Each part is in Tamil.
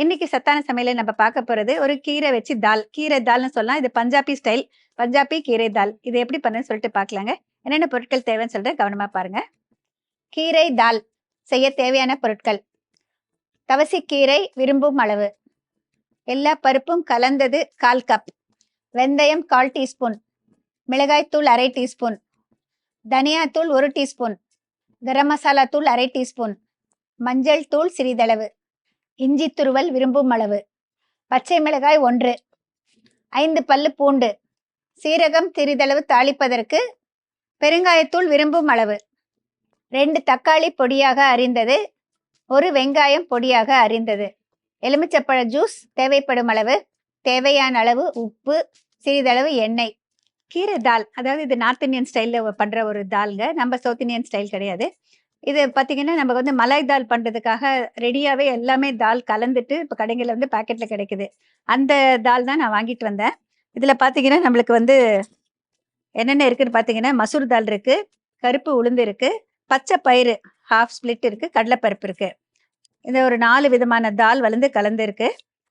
இன்னைக்கு சத்தான சமையல நம்ம பார்க்க போறது ஒரு கீரை வச்சு தால். கீரை தால்னு சொல்லலாம் இது பஞ்சாபி ஸ்டைல் பஞ்சாபி கீரை தால். இது எப்படி பண்ணுன்னு சொல்லிட்டு பார்க்கலாங்க. என்னென்ன பொருட்கள் தேவைன்னு சொல்லிட்டு கவனமா பாருங்க. கீரை தால். செய்ய தேவையான பொருட்கள். தவசிக்கீரை விரும்பும் அளவு. எல்லா பருப்பும் கலந்தது கால் கப் வெந்தயம் கால் டீஸ்பூன். மிளகாய்த்தூள் அரை டீஸ்பூன். தனியாத்தூள் ஒரு டீஸ்பூன். கரம் மசாலா தூள் அரை டீஸ்பூன். மஞ்சள் தூள் சிறிதளவு. இஞ்சி துருவல் விரும்பும் அளவு. பச்சை மிளகாய் ஒன்று. ஐந்து பல்லு பூண்டு. சீரகம் சிறிதளவு தாளிப்பதற்கு பெருங்காயத்தூள் விரும்பும் அளவு. ரெண்டு தக்காளி பொடியாக அரிந்தது. ஒரு வெங்காயம் பொடியாக அரிந்தது. எலுமிச்சப்பழ ஜூஸ் தேவைப்படும் அளவு. தேவையான அளவு உப்பு சிறிதளவு எண்ணெய். கீரை தால் அதாவது இது நார்த் இந்தியன் ஸ்டைலில் பண்ணுற ஒரு தால்ங்க நம்ம சவுத் இந்தியன் ஸ்டைல் கிடையாது. இது பார்த்தீங்கன்னா நம்ம வந்து மலாய் தால் பண்ணுறதுக்காக ரெடியாகவே எல்லாமே தால் கலந்துட்டு இப்போ கடைகளில் வந்து பாக்கெட்டில் கிடைக்குது. அந்த தால் தான் நான் வாங்கிட்டு வந்தேன். இதில் பார்த்தீங்கன்னா நம்மளுக்கு வந்து என்னென்ன இருக்குன்னு பார்த்தீங்கன்னா மசூர் தால் இருக்குது கருப்பு உளுந்து இருக்குது பச்சை பயிறு ஹாஃப் ஸ்பிளிட் இருக்குது கடலைப்பருப்பு இருக்குது இந்த ஒரு நாலு விதமான தால் வளர்ந்து கலந்துருக்கு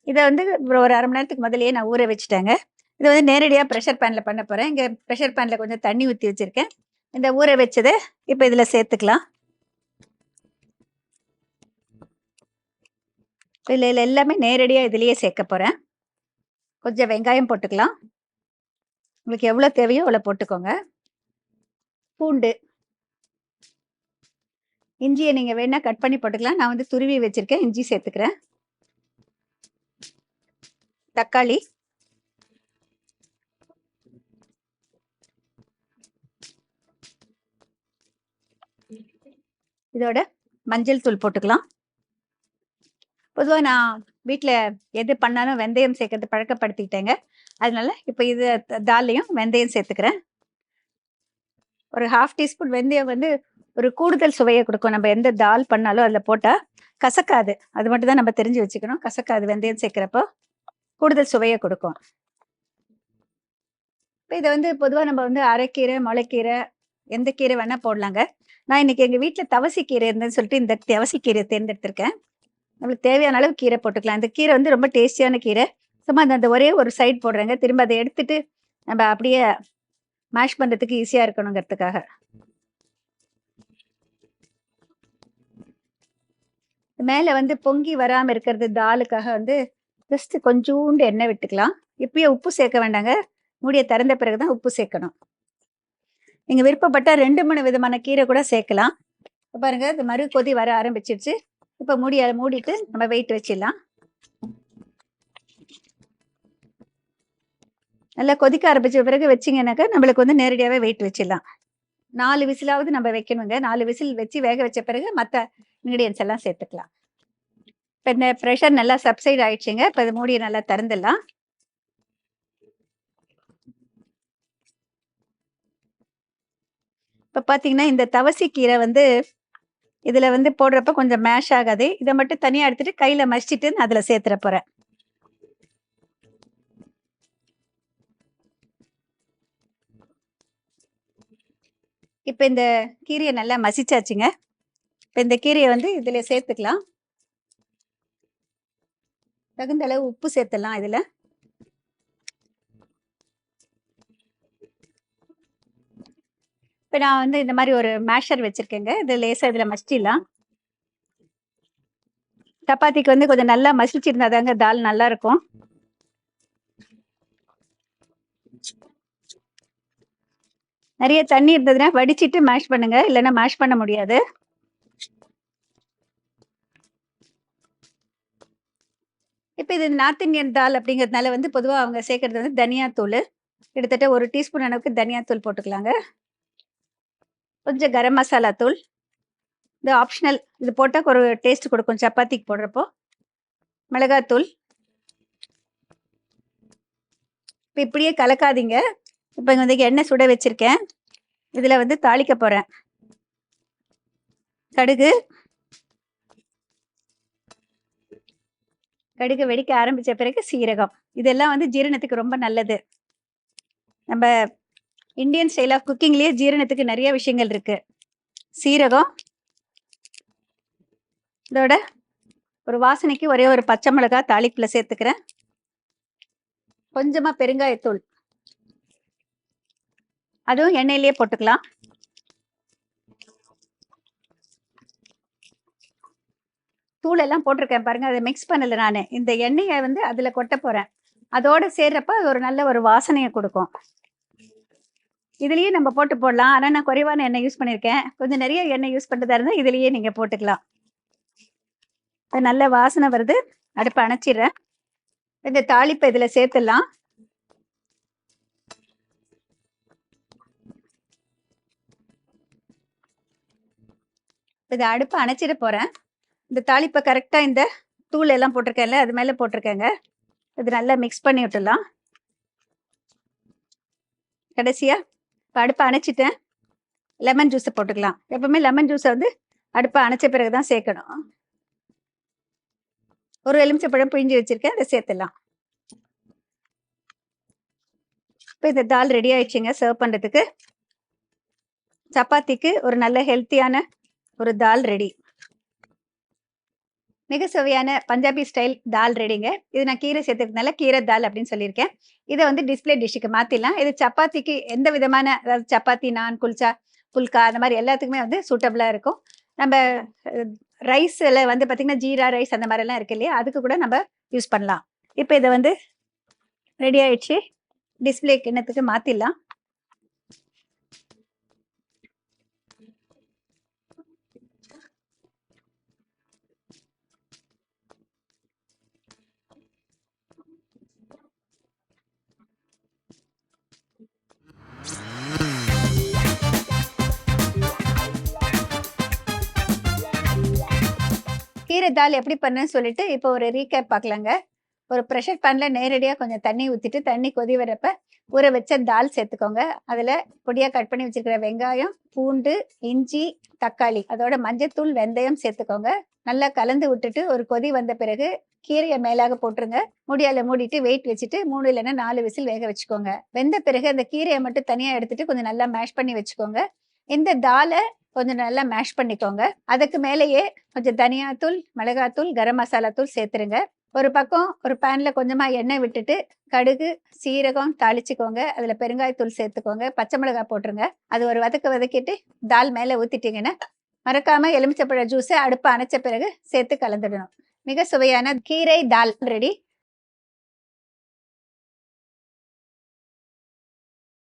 இதை வந்து ஒரு அரை மணி நேரத்துக்கு முதல்லயே நான் ஊற வச்சுட்டேங்க. இதை வந்து நேரடியாக ப்ரெஷர் பேனில் பண்ண போகிறேன் இங்கே ப்ரெஷர் பேனில் கொஞ்சம் தண்ணி ஊற்றி வச்சுருக்கேன். இந்த ஊற வச்சதை இப்போ இதில் சேர்த்துக்கலாம். இதில் எல்லாமே நேரடியாக இதுலேயே சேர்க்க போகிறேன் கொஞ்சம் வெங்காயம் போட்டுக்கலாம். உங்களுக்கு எவ்வளோ தேவையோ அவ்வளோ போட்டுக்கோங்க. பூண்டு. இஞ்சியை நீங்கள் வேணால் கட் பண்ணி போட்டுக்கலாம். நான் வந்து துருவி வச்சுருக்கேன். இஞ்சி சேர்த்துக்கிறேன். தக்காளி. இதோட மஞ்சள் தூள் போட்டுக்கலாம். பொதுவாக நான் வீட்டில் எது பண்ணாலும் வெந்தயம் சேர்க்கறது பழக்கப்படுத்திக்கிட்டேங்க அதனால இப்போ இது தால்லையும் வெந்தயம் சேர்த்துக்கிறேன். ஒரு ஹாஃப் டீஸ்பூன் வெந்தயம் வந்து ஒரு கூடுதல் சுவையை கொடுக்கும். நம்ம எந்த தால் பண்ணாலும் அதில் போட்டால் கசக்காது. அது மட்டும் தான் நம்ம தெரிஞ்சு வச்சுக்கணும். கசக்காது வெந்தயம் சேர்க்குறப்போ கூடுதல் சுவையை கொடுக்கும். இப்போ இதை வந்து பொதுவாக நம்ம வந்து அரைக்கீரை முளைக்கீரை எந்த கீரை வேணால் போடலாங்க. நான் இன்னைக்கு எங்கள் வீட்டில் தவசி கீரை இருந்தேன்னு சொல்லிட்டு இந்த தவசி கீரை தேர்ந்தெடுத்திருக்கேன். நம்மளுக்கு தேவையான அளவு கீரை போட்டுக்கலாம். இந்த கீரை வந்து ரொம்ப டேஸ்டியான கீரை. சும்மா அந்த அந்த ஒரே ஒரு சைட் போடுறேங்க. திரும்ப அதை எடுத்துட்டு நம்ம அப்படியே மேஷ் பண்ணுறதுக்கு ஈஸியாக இருக்கணுங்கிறதுக்காக. மேலே வந்து பொங்கி வராமல் இருக்கிறது தாலுக்காக வந்து ஜஸ்ட் கொஞ்சோண்டு எண்ணெய் விட்டுக்கலாம். இப்பயே உப்பு சேர்க்க வேண்டாங்க. மூடியை திறந்த பிறகு தான் உப்பு சேர்க்கணும். நீங்கள் விருப்பப்பட்டால் ரெண்டு மூணு விதமான கீரை கூட சேர்க்கலாம். பாருங்கள் பாருங்க இந்த மறு கொதி வர ஆரம்பிச்சிருச்சு. இப்போ அதை மூடிட்டு நம்ம வெயிட் வச்சிடலாம். நல்லா கொதிக்க ஆரம்பிச்ச பிறகு வச்சிங்கன்னாக்கா நம்மளுக்கு வந்து நேரடியாகவே வெயிட் வச்சிடலாம். நாலு விசிலாவது நம்ம வைக்கணுங்க. நாலு விசில் வச்சு வேக வச்ச பிறகு மற்ற இன்க்ரீடியன்ஸ் எல்லாம் சேர்த்துக்கலாம். இப்போ இந்த ப்ரெஷர் நல்லா சப்சைட் ஆயிடுச்சுங்க. இப்போ இது மூடியை நல்லா திறந்துடலாம். இப்போ பார்த்தீங்கன்னா இந்த தவசி கீரை வந்து இதில் வந்து போடுறப்ப கொஞ்சம் மேஷ் ஆகாது. இதை மட்டும் தனியாக எடுத்துட்டு கையில் மசிச்சுட்டு நான் அதில் சேர்த்துற போகிறேன் இப்போ இந்த கீரையை நல்லா மசிச்சாச்சுங்க. இப்போ இந்த கீரையை வந்து இதில் சேர்த்துக்கலாம். தகுந்த அளவு உப்பு சேர்த்துடலாம் இதில். இப்போ நான் வந்து இந்த மாதிரி ஒரு மேஷர் வச்சுருக்கேங்க. இது லேசாக இதில் மசிச்சிடலாம். சப்பாத்திக்கு வந்து கொஞ்சம் நல்லா மசிச்சிருந்தா தாங்க தால் நல்லா இருக்கும். நிறைய தண்ணி இருந்ததுன்னா வடிச்சிட்டு மேஷ் பண்ணுங்க. இல்லைன்னா மேஷ் பண்ண முடியாது. இப்போ இது நார்த் இந்தியன் தால் அப்படிங்கிறதுனால வந்து பொதுவாக அவங்க சேர்க்கறது வந்து தனியாத்தூள். கிட்டத்தட்ட ஒரு டீஸ்பூன் அளவுக்கு தனியாத்தூள் போட்டுக்கலாங்க. கொஞ்சம் கரம் மசாலா தூள். இது ஆப்ஷனல் இது போட்டால் ஒரு டேஸ்ட் கொடுக்கும். சப்பாத்திக்கு போடுறப்போ. மிளகாத்தூள். இப்போ இப்படியே கலக்காதீங்க. இப்போ இங்கே வந்து எண்ணெய் சுட வச்சுருக்கேன். இதில் வந்து தாளிக்க போகிறேன் கடுகு. கடுகு வெடிக்க ஆரம்பித்த பிறகு சீரகம். இதெல்லாம் வந்து ஜீரணத்துக்கு ரொம்ப நல்லது. நம்ம இந்தியன் ஸ்டைல் ஆஃப் குக்கிங்லயே ஜீரணத்துக்கு நிறைய விஷயங்கள் இருக்கு. சீரகம் இதோட ஒரு வாசனைக்கு ஒரே ஒரு பச்சை மிளகாய் தாளிப்புல சேர்த்துக்கிறேன். கொஞ்சமா பெருங்காயத்தூள். அதுவும் எண்ணெயிலேயே போட்டுக்கலாம். தூள் எல்லாம் போட்டிருக்கேன் பாருங்க அதை மிக்ஸ் பண்ணல நான். இந்த எண்ணெயை வந்து அதுல கொட்ட போறேன். அதோட சேர்றப்ப அது ஒரு நல்ல ஒரு வாசனையை கொடுக்கும். இதுலயே நம்ம போட்டு போடலாம். ஆனா நான் குறைவான எண்ணெய் யூஸ் பண்ணியிருக்கேன். கொஞ்சம் நிறைய எண்ணெய் யூஸ் பண்ணுறதா இருந்தா இதுலயே நீங்க போட்டுக்கலாம். அது நல்ல வாசனை வருது. அடுப்பை அணைச்சிடுறேன். இந்த தாளிப்பை இதுல சேர்த்துடலாம். இதை அடுப்பை அணைச்சிட போறேன். இந்த தாளிப்பை கரெக்டா இந்த தூள் எல்லாம் போட்டிருக்கேன்ல அது மேல போட்டிருக்கேங்க. இது நல்லா மிக்ஸ் பண்ணி விட்டுலாம் கடைசியா அடுப்பை அணைச்சிட்டேன். லெமன் ஜூஸை போட்டுக்கலாம். எப்பவுமே லெமன் ஜூஸை வந்து அடுப்பை அணைச்ச பிறகு தான் சேர்க்கணும். ஒரு எலுமிச்சப்பழம் பிழிஞ்சு வச்சிருக்கேன். அதை சேர்த்துடலாம். இப்போ இந்த தால் ரெடி ஆயிடுச்சுங்க. சர்வ் பண்ணுறதுக்கு சப்பாத்திக்கு ஒரு நல்ல ஹெல்த்தியான ஒரு தால் ரெடி மிக சுவையான பஞ்சாபி ஸ்டைல் தால் ரெடிங்க இது நான் கீரை சேர்த்துக்கிறதுனால கீரை தால் அப்படின்னு சொல்லியிருக்கேன். இதை வந்து டிஸ்பிளே டிஷ்ஷுக்கு மாற்றிடலாம் இது சப்பாத்திக்கு எந்த விதமான அதாவது சப்பாத்தி நான் குல்ச்சா புல்கா அந்த மாதிரி எல்லாத்துக்குமே வந்து சூட்டபிளாக இருக்கும். நம்ம ரைஸில் வந்து பார்த்திங்கன்னா ஜீரா ரைஸ் அந்த மாதிரிலாம் இருக்கு இல்லையா? அதுக்கு கூட நம்ம யூஸ் பண்ணலாம். இப்போ இதை வந்து ரெடி ஆயிடுச்சு. டிஸ்பிளே கிண்ணத்துக்கு மாற்றிடலாம் கீரை தால் எப்படி பண்ணேன்னு சொல்லிட்டு இப்போ ஒரு ரீகேப் பார்க்கலாங்க. ஒரு ப்ரெஷர் பேனில் நேரடியாக கொஞ்சம் தண்ணி ஊற்றிட்டு தண்ணி கொதி வரப்ப ஊற வச்ச தால் சேர்த்துக்கோங்க. அதில் பொடியாக கட் பண்ணி வச்சுருக்கிற வெங்காயம் பூண்டு இஞ்சி தக்காளி அதோட மஞ்சத்தூள் வெந்தயம் சேர்த்துக்கோங்க. நல்லா கலந்து விட்டுட்டு ஒரு கொதி வந்த பிறகு கீரையை மேலாக போட்டுருங்க. முடியால மூடிட்டு வெயிட் வச்சுட்டு மூணு இல்லைன்னா நாலு விசில் வேக வச்சுக்கோங்க. வெந்த பிறகு அந்த கீரையை மட்டும் தனியாக எடுத்துட்டு கொஞ்சம் நல்லா மேஷ் பண்ணி வச்சுக்கோங்க. இந்த தாலை கொஞ்சம் நல்லா மேஷ் பண்ணிக்கோங்க. அதுக்கு மேலேயே கொஞ்சம் தனியாத்தூள் மிளகாத்தூள் கரம் மசாலா தூள் சேர்த்துருங்க. ஒரு பக்கம் ஒரு பேன்ல கொஞ்சமாக எண்ணெய் விட்டுட்டு கடுகு சீரகம் தாளிச்சுக்கோங்க. அதில் பெருங்காயத்தூள் சேர்த்துக்கோங்க. பச்சை மிளகாய் போட்டுருங்க. அது ஒரு வதக்க வதக்கிட்டு தால் மேலே ஊற்றிட்டிங்கன்னா மறக்காமல் எலுமிச்சப்பழ ஜூஸை அடுப்பு அணைச்ச பிறகு சேர்த்து கலந்துடணும். மிக சுவையான கீரை தால் ரெடி